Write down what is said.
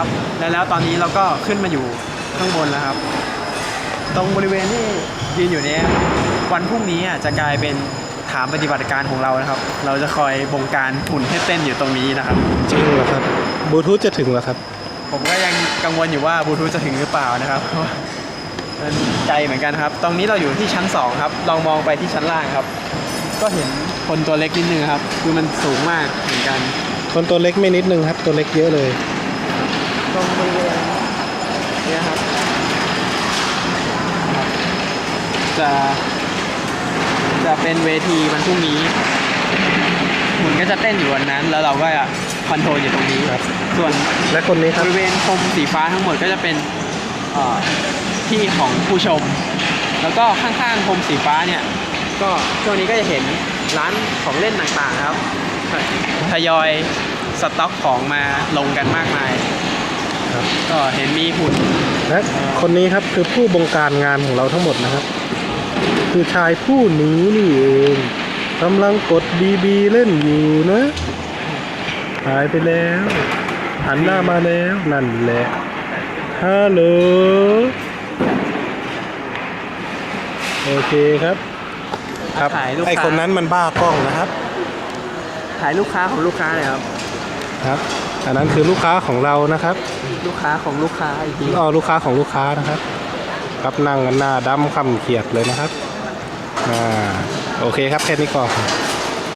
ครับ แล้วแล้วตอนนี้เราก็ขึ้นมาอยู่ข้างบนแล้วครับ ตรงบริเวณที่ยืนอยู่เนี้ยวันพรุ่งนี้อะจะกลายเป็นฐานปฏิบัติการของเรานะครับ เราจะคอยบงการหุ่นให้เต้นอยู่ตรงนี้นะครับ จริงเหรอครับบลูทูธจะถึงเหรอครับ ผมก็ยังกังวลอยู่ว่าบลูทูธจะถึงหรือเปล่านะครับเพราะว่ามันไกลเหมือนกันครับ ตรงนี้เราอยู่ที่ชั้น 2 ครับ ลองมองไปที่ชั้นล่างครับ ก็เห็นคนตัวเล็กนิดนึงครับ คือมันสูงมากเหมือนกัน คนตัวเล็กไม่นิดนึงครับ ตัวเล็กเยอะเลย ตรงบริเวณเนี้ครับ จะ จะเป็นเวทีวันพรุ่งนี้หุ่นก็จะเต้นอยู่วันนั้น แล้วเราก็จะคอนโทรลอยู่ตรงนี้ครับส่วนและคนนี้ครับบริเวณพรมสีฟ้าทั้งหมดก็จะเป็นเอ่อที่ของผู้ชม แล้วก็ข้างๆพรมสีฟ้าเนี่ยก็ช่วงนี้ก็จะเห็นร้านของเล่นต่างๆครับทยอยสต็อกของมาลงกันมากมาย ครับก็เห็นมีหุ่นและคนนี้ครับคือผู้บงการงานของเราทั้งหมดนะครับ คือชายผู้นี้นี่เองกำลังกดบีบีเล่นอยู่นะหายไปแล้วหันหน้ามาแล้วนั่นแหละฮัลโหลโอเคครับ ครับถ่ายลูกไอค้าคนนั้นมันบ้ากล้องนะครับ ถ่ายลูกค้าของลูกค้าเลยครับครับ อันนั้นคือลูกค้าของเรานะครับ ลูกค้าของลูกค้าอีกทีอ๋อลูกค้าของลูกค้านะครับครับนั่งกันหน้าดำคำเขียดเลยนะครับอ่าโอเคครับแค่นี้ก่อน